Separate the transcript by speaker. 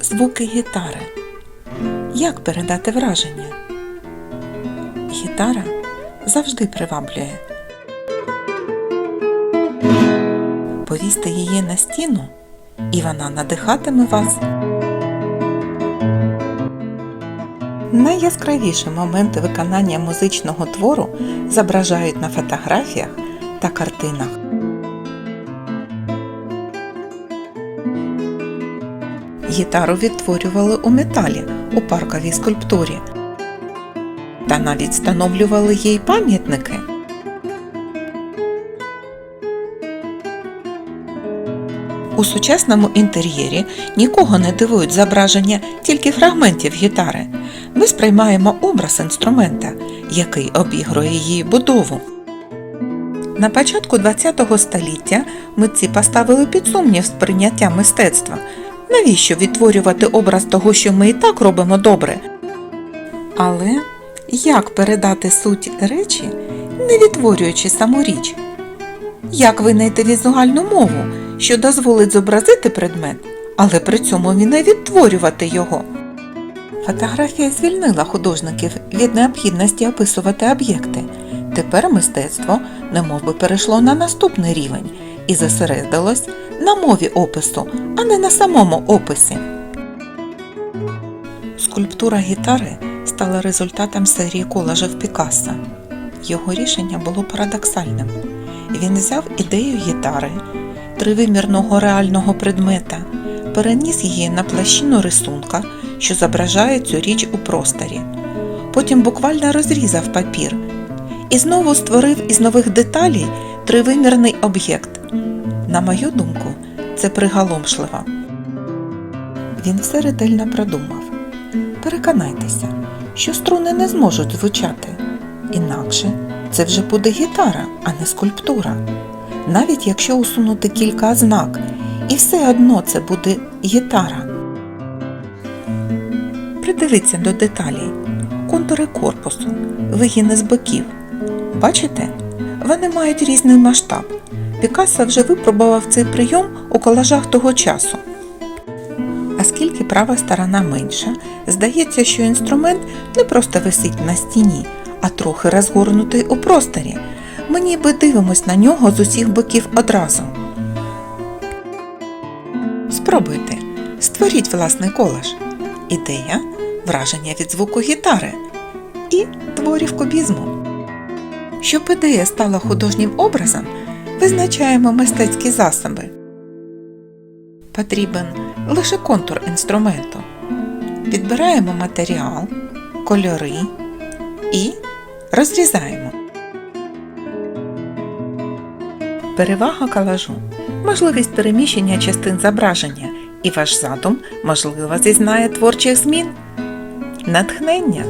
Speaker 1: Звуки гітари. Як передати враження? Гітара завжди приваблює. Повісьте її на стіну, і вона надихатиме вас. Найяскравіші моменти виконання музичного твору зображають на фотографіях та картинах. Гітару відтворювали у металі у парковій скульптурі та навіть встановлювали їй пам'ятники. У сучасному інтер'єрі нікого не дивують зображення тільки фрагментів гітари. Ми сприймаємо образ інструмента, який обігрує її будову. На початку ХХ століття митці поставили під сумнів сприйняття мистецтва. Навіщо відтворювати образ того, що ми і так робимо добре? Але як передати суть речі, не відтворюючи саму річ? Як винайти візуальну мову, що дозволить зобразити предмет, але при цьому і не відтворювати його? Фотографія звільнила художників від необхідності описувати об'єкти. Тепер мистецтво немовби перейшло на наступний рівень і зосередилось на мові опису, а не на самому описі. Скульптура гітари стала результатом серії колажів Пікассо. Його рішення було парадоксальним. Він взяв ідею гітари, тривимірного реального предмета, переніс її на площину рисунка, що зображає цю річ у просторі. Потім буквально розрізав папір і знову створив із нових деталей тривимірний об'єкт. На мою думку, це приголомшливо. Він все ретельно продумав. Переконайтеся, що струни не зможуть звучати. Інакше це вже буде гітара, а не скульптура. Навіть якщо усунути кілька ознак, і все одно це буде гітара. Придивіться до деталей, контури корпусу, вигіни з боків. Бачите? Вони мають різний масштаб. Пікассо вже випробував цей прийом у колажах того часу. Оскільки права сторона менша, здається, що інструмент не просто висить на стіні, а трохи розгорнутий у просторі. Ми ніби дивимось на нього з усіх боків одразу. Спробуйте, створіть власний колаж. Ідея враження від звуку гітари і творів кубізму. Щоб ідея стала художнім образом, визначаємо мистецькі засоби. Потрібен лише контур інструменту. Підбираємо матеріал, кольори і розрізаємо. Перевага колажу можливість переміщення частин зображення, і ваш задум, можливо, зізнає творчих змін. Натхнення